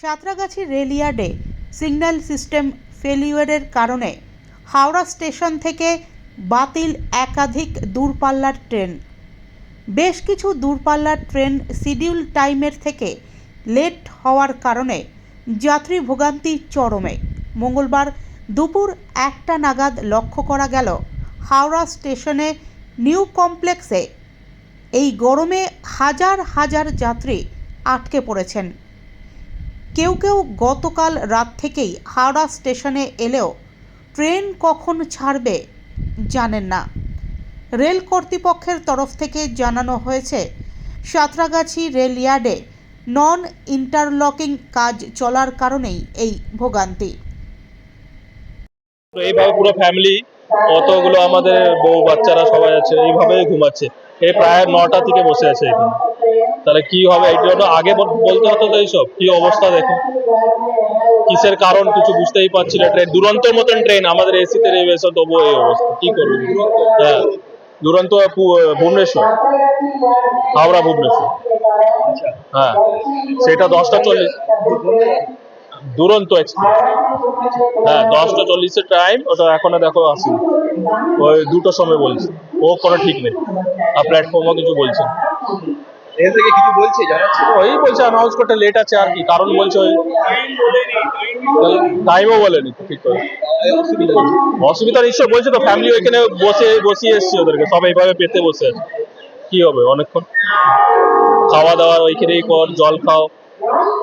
সাঁতরাগাছি রেলইয়ার্ডে signal system ফেলিওরের কারণে হাওড়া স্টেশন থেকে বাতিল একাধিক দূরপাল্লার ট্রেন। বেশ কিছু দূরপাল্লার ট্রেন শিডিউল টাইমের থেকে লেট হওয়ার কারণে যাত্রী ভোগান্তি চরমে। মঙ্গলবার দুপুর একটা নাগাদ লক্ষ্য করা গেল, হাওড়া স্টেশনে নিউ কমপ্লেক্সে এই গরমে হাজার হাজার যাত্রী আটকে পড়েছেন। কেউ কেউ গতকাল রাত থেকেই হাওড়া স্টেশনে এলেও ট্রেন কখন ছাড়বে জানেন না। রেল কর্তৃপক্ষের তরফ থেকে জানানো হয়েছে, সাঁতরাগাছি রেল ইয়ার্ডে নন ইন্টারলকিং কাজ চলার কারণেই এই ভোগান্তি। এইভাবে পুরো ফ্যামিলি অতগুলো আমাদের বউ বাচ্চারা সবাই আছে এইভাবেই ঘুমাচ্ছে। এই প্রায় নটা থেকে বসে আছে এখানে। তাহলে কি হবে? এই জন্য আগে বলতে হতো তো এইসব। কি অবস্থা দেখো। কিসের কারণ কিছু বুঝতেই পারছি না। ট্রেন দুরন্তর মতন ট্রেন। আমাদের এসিতে নেমেছে তবুও এই অবস্থা। কি করব? হ্যাঁ। দুরন্ত ভুবনেশ্বর। হাওড়া ভুবনেশ্বর। হ্যাঁ। সেটা দশটা চল্লিশ দুরন্ত এক্সপ্রেস হ্যাঁ দশটা চল্লিশের টাইম ওটা এখনও দেখো আসি ওই দুটো সময় বলছে। ও কোনো ঠিক নেই। আর প্ল্যাটফর্মও কিছু বলছে থেকে কিছু বলছে ওই বলছে অ্যানাউন্স করতে লেট আছে আর কি। কারণ বলছে ওই টাইমও বলেনি ঠিক করে। অসুবিধা অসুবিধা নিশ্চয় বলছে তো ফ্যামিলি ওইখানে বসে বসিয়ে এসছে ওদেরকে। সব এইভাবে পেতে বসে আছে। কি হবে অনেকক্ষণ? খাওয়া দাওয়া ওইখানেই কর জল খাও।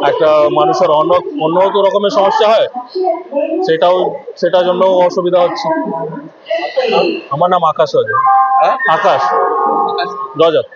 একটা মানুষের অন্য অন্য তো রকমের সমস্যা হয় সেটাও সেটার জন্য অসুবিধা হচ্ছে। আমার নাম আকাশ হ্যাঁ? আকাশ। রজত।